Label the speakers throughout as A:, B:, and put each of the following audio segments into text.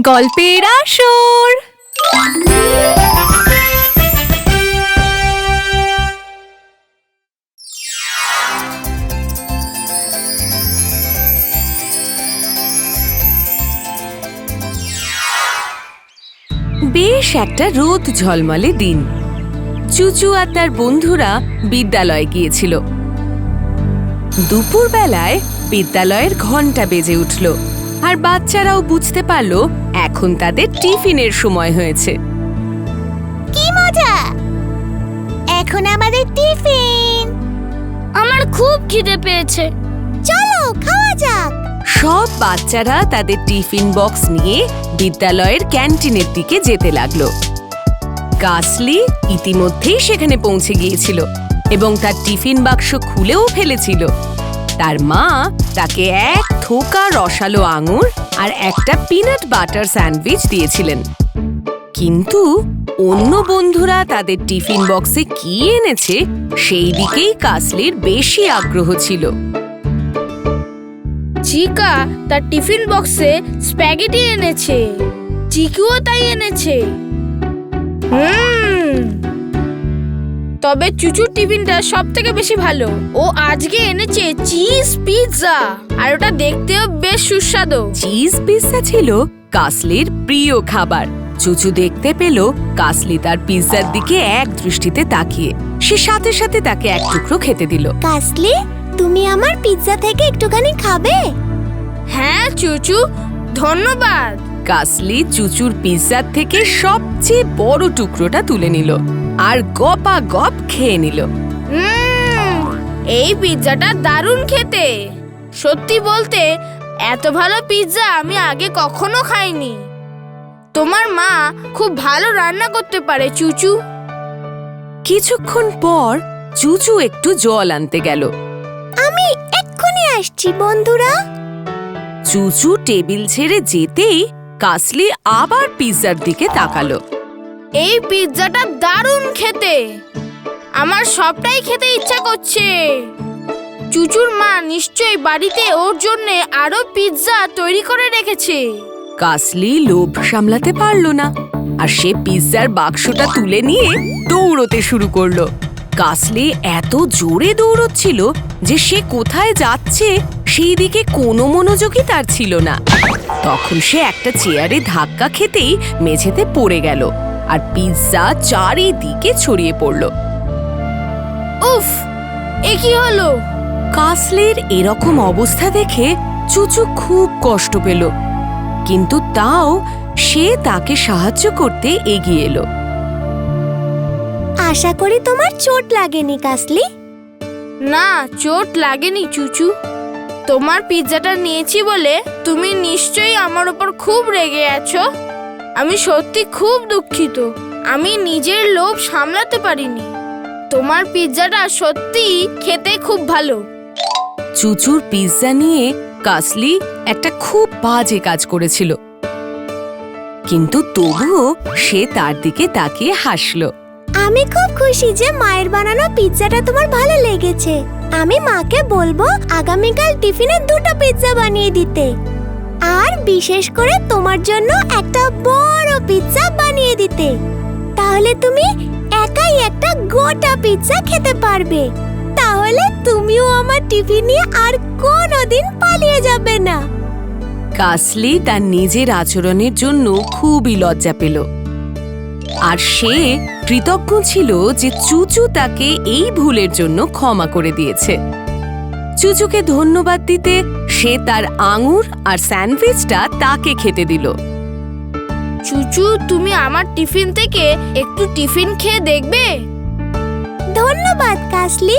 A: গল্পের আসর। বেশ একটা রোদ ঝলমলে দিন। চুচু আর তার বন্ধুরা বিদ্যালয়ে গিয়েছিল। দুপুরবেলায় বিদ্যালয়ের ঘণ্টা বেজে উঠল। আর বাচ্চারাও বুঝতে পারল এখন তাদের টিফিনের সময় হয়েছে।
B: কি মজা! এখন আমাদের টিফিন!
C: আমার খুব খিদে পেয়েছে।
B: চলো খাওয়া যাক।
A: সব বাচ্চারা তাদের টিফিন বক্স নিয়ে বিদ্যালয়ের ক্যান্টিনের দিকে যেতে লাগল। কাসলি ইতিমধ্যেই সেখানে পৌঁছে গিয়েছিল এবং তার টিফিন বাক্স খুলেও ফেলেছিল। তার মা তাকে এক থোকা রসালো আঙুর আর একটা পিনাট বাটার স্যান্ডউইচ দিয়েছিলেন। কিন্তু অন্য বন্ধুরা তাদের টিফিন বক্সে কি এনেছে সেই দিকেই কাসলির বেশি আগ্রহ ছিল।
C: চিকা তার টিফিন বক্সে স্প্যাগেটি এনেছে। চিকুও তাই এনেছে। হুম তবে চুচুর টিফিনটা সব থেকে বেশি ভালো। ও আজকে এনেছে চিজ পিৎজা। আর ওটা দেখতেও বেশ সুস্বাদু।
A: চিজ পিৎজা ছিল কাসলির প্রিয় খাবার। চুচু দেখতে পেল কাসলি তার পিৎজার দিকে এক দৃষ্টিতে তাকিয়ে। সে সাথে সাথে তাকে এক টুকরো খেতে দিল।
B: কাসলি তুমি আমার পিৎজা থেকে একটুখানি খাবে?
C: হ্যাঁ চুচু ধন্যবাদ।
A: কাসলি চুচুর পিৎজার থেকে সবচেয়ে বড় টুকরোটা তুলে নিল। আর গপা গপ খেয়ে নিল।
C: এই পিৎজাটা দারুণ খেতে। সত্যি বলতে এত ভালো পিৎজা আমি আগে কখনো খাইনি। তোমার মা খুব ভালো রান্না করতে পারে চুচু।
A: কিছুক্ষণ পর চুচু একটু জল আনতে গেল।
B: আমি এক্ষুনি আসছি বন্ধুরা।
A: চুচু টেবিল ছেড়ে যেতেই কাসলি আবার পিৎজার দিকে তাকালো।
C: এই পিৎজাটা দারুণ খেতে। আমার সবটাই খেতে ইচ্ছা করছে। চুচুর মা নিশ্চয়ই বাড়িতে ওর জন্য আরও পিৎজা তৈরি করে রেখেছে।
A: কাসলি লোভ সামলাতে পারল না, আর সে পিৎজার বাক্সটা তুলে নিয়ে দৌড়তে শুরু করল। কাসলি এত জোরে দৌড়চ্ছিল যে সে কোথায় যাচ্ছে, সেই দিকে কোনো মনোযোগই তার ছিল না। তখন সে একটা চেয়ারে ধাক্কা খেতেই মেঝেতে পড়ে গেল। আর পিৎজা চারিদিকে ছড়িয়ে পড়ল।
C: উফ এ কি হলো?
A: কাসলির এরকম অবস্থা দেখে চুচু খুব কষ্ট পেল। কিন্তু তাও সে তাকে সাহায্য করতে এগিয়ে এলো।
B: আশা করি তোমার চোট লাগেনি কাসলি।
C: না চোট লাগেনি চুচু। তোমার পিৎজাটা নিয়েছি বলে তুমি নিশ্চয়ই আমার উপর খুব রেগে আছো। আমি সত্যি খুব দুঃখিত। আমি নিজের লোভ সামলাতে পারিনি। তোমার পিৎজাটা সত্যি খেতে খুব ভালো।
A: চুচুর পিৎজা নিয়ে কাসলি একটা খুব বাজে কাজ করেছিল। কিন্তু তবুও সে তার দিকে তাকিয়ে হাসলো।
B: আমি খুব খুশি যে মায়ের বানানো পিৎজাটা তোমার ভালো লেগেছে। আমি মাকে বলব আগামীকাল টিফিনে দুটো পিৎজা বানিয়ে দিতে। আর বিশেষ করে তোমার জন্য একটা বড় পিৎজা বানিয়ে দিতে। তাহলে তুমি একাই একটা গোটা পিৎজা খেতে পারবে। তাহলে তুমিও আমার টিফিন নিয়ে আর কোনোদিন পালিয়ে যাবে না।
A: কাসলি তার নিজের আচরণের জন্য খুবই লজ্জা পেল। আর সে কৃতজ্ঞ ছিল যে চুচু তাকে এই ভুলের জন্য ক্ষমা করে দিয়েছে। চুচুকে ধন্যবাদ দিতে সে তার আঙুর আর স্যান্ডউইচটা তাকে খেতে দিল।
C: চুচু তুমি আমার টিফিন থেকে একটু টিফিন খেয়ে দেখবে?
B: ধন্যবাদ কাসলি।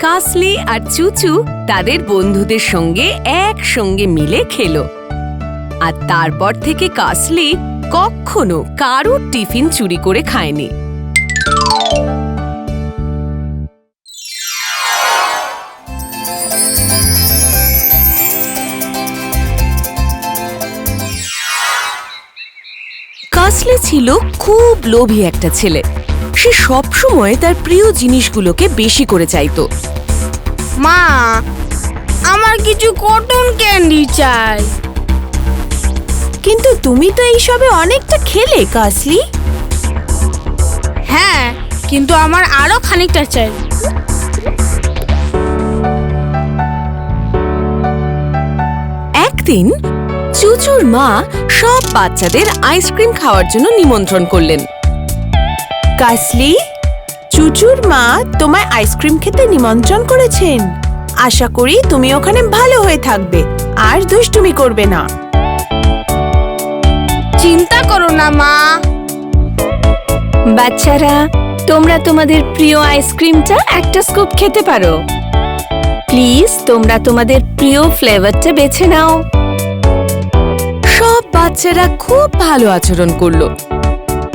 A: কাসলি আর চুচু তাদের বন্ধুদের সঙ্গে একসঙ্গে মিলে খেলো। আর তারপর থেকে কাসলি কখনো কারোর টিফিন চুরি করে খায়নি। কাসলি ছিল খুব লোভী একটা ছেলে। সে সবসময় তার প্রিয় জিনিসগুলোকে বেশি করে চাইতো।
C: মা আমার কিছু কটন ক্যান্ডি চাই।
D: কিন্তু তুমি তো এইসবে অনেকটা খেলে কাসলি।
C: হ্যাঁ কিন্তু আমার আরও খানিকটা চাই।
A: একদিন চুচুর মা সব বাচ্চাদের আইসক্রিম খাওয়ার জন্য নিমন্ত্রণ করলেন।
D: কাসলি, চুচুর মা তোমায় আইসক্রিম খেতে নিমন্ত্রণ করেছেন। আশা করি তুমি ওখানে ভালো হয়ে থাকবে, আর দুষ্টুমি করবে না।
C: চিন্তা করো না, মা।
E: বাচ্চারা, তোমরা তোমাদের প্রিয় আইসক্রিমটা একটা স্কুপ খেতে পারো। প্লিজ, তোমরা তোমাদের প্রিয় ফ্লেভারটা বেছে নাও।
A: সব বাচ্চারা খুব ভালো আচরণ করল।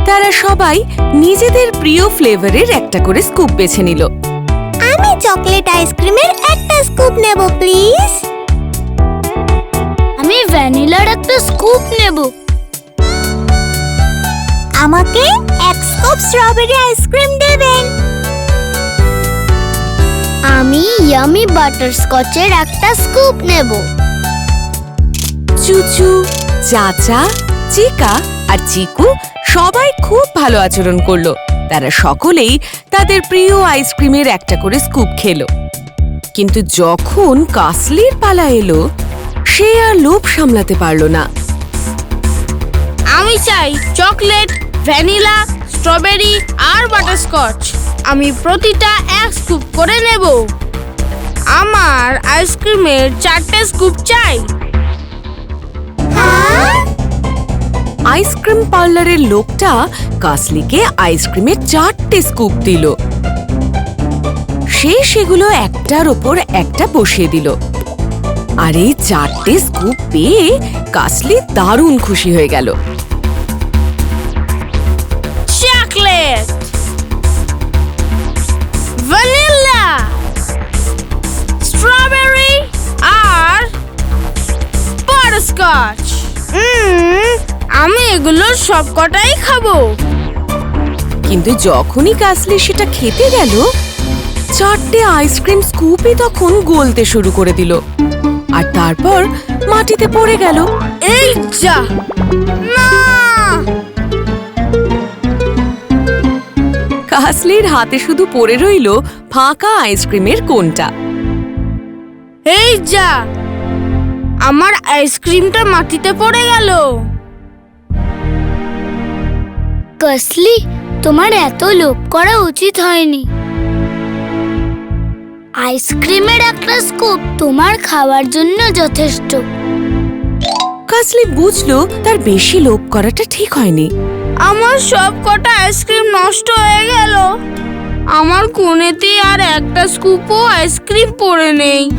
A: তারা সবাই নিজেদের প্রিয় ফ্লেভারের একটা করে স্কুপ বেছে নিল।
B: আমি চকলেট আইসক্রিমের একটা স্কুপ নেব প্লিজ।
C: আমি ভ্যানিলার একটা স্কুপ নেব।
B: আমাকে এক স্কুপ স্ট্রবেরি আইসক্রিম দেবেন। আমি ইয়ামি বাটারস্কচের একটা স্কুপ নেব।
A: চুচু চাচা, চিকা আর চিকু সবাই খুব ভালো আচরণ করল। তারা সকলেই তাদের প্রিয় আইসক্রিমের একটা করে স্কুপ খেলো। কিন্তু যখন কাসলির পালা এলো, সে আর লোভ সামলাতে পারল না।
C: আমি চাই চকলেট, ভ্যানিলা, স্ট্রবেরি আর বাটারস্কচ। আমি প্রতিটা এক স্কুপ করে নেব। আমার আইসক্রিমের চারটে স্কুপ চাই।
A: আইসক্রিম পার্লারের লোকটা কাসলিকে আইসক্রিমের চারটে স্কুপ দিল। সে সেগুলো একটার ওপর একটা বসিয়ে দিল। আর এই চারটে স্কুপ পেয়ে কাসলি দারুণ খুশি হয়ে গেল।
C: বাটারস্কচ আমি এগুলোর সবকটাই খাব।
A: কিন্তু যখনই কাসলি সেটা খেতে গেল চারটে আইসক্রিম স্কুপই তখন গলতে শুরু করে দিল। আর তারপর মাটিতে পড়ে গেল।
C: এই যা। না।
A: কাসলির হাতে শুধু পড়ে রইল ফাঁকা আইসক্রিমের কোনটা।
C: এই যা। আমার আইসক্রিমটা মাটিতে পড়ে গেল।
B: কাসলি তোমার এত লোভ করা উচিত হয়নি আইসক্রিমের একটা স্কুপ তোমার খাওয়ার জন্য যথেষ্ট
A: কাসলি বুঝলো তার বেশি লোভ করাটা ঠিক হয়নি
C: আমার সব কটা আইসক্রিম নষ্ট হয়ে গেল। আমার কোণেতে আর একটা স্কুপও আইসক্রিম পড়ে নেই।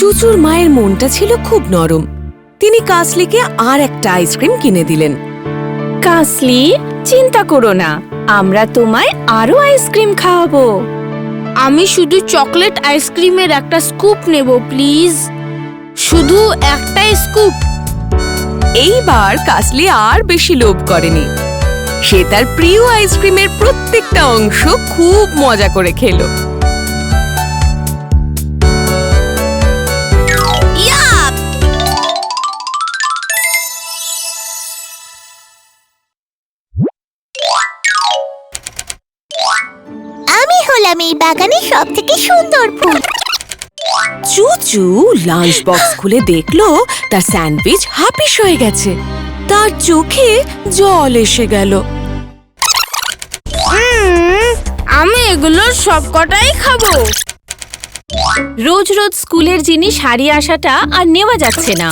A: চুচুর মায়ের মনটা ছিল খুব নরম। তিনি কাসলিকে আর একটা আইসক্রিম কিনে দিলেন।
E: কাসলি চিন্তা করো না, আমরা তোমায় আরও আইসক্রিম খাওয়াবো।
C: আমি শুধু চকলেট আইসক্রিমের একটা স্কুপ নেব, প্লিজ। শুধু একটাই স্কুপ।
A: এইবার কাসলি আর বেশি লোভ করেনি। সে তার প্রিয় আইসক্রিমের প্রত্যেকটা অংশ খুব মজা করে খেলো।
B: হলাম এই বাগানের সব থেকে সুন্দর ফুল।
A: চুচু লাঞ্চ বক্স খুলে দেখল তার স্যান্ডউইচ হাপিস হয়ে গেছে। তার চোখে জল এসে গেল।
C: আমি এগুলোর সব কটাই খাব।
E: রোজ রোজ স্কুলের জিনিস হারিয়ে আসাটা আর নেওয়া যাচ্ছে না।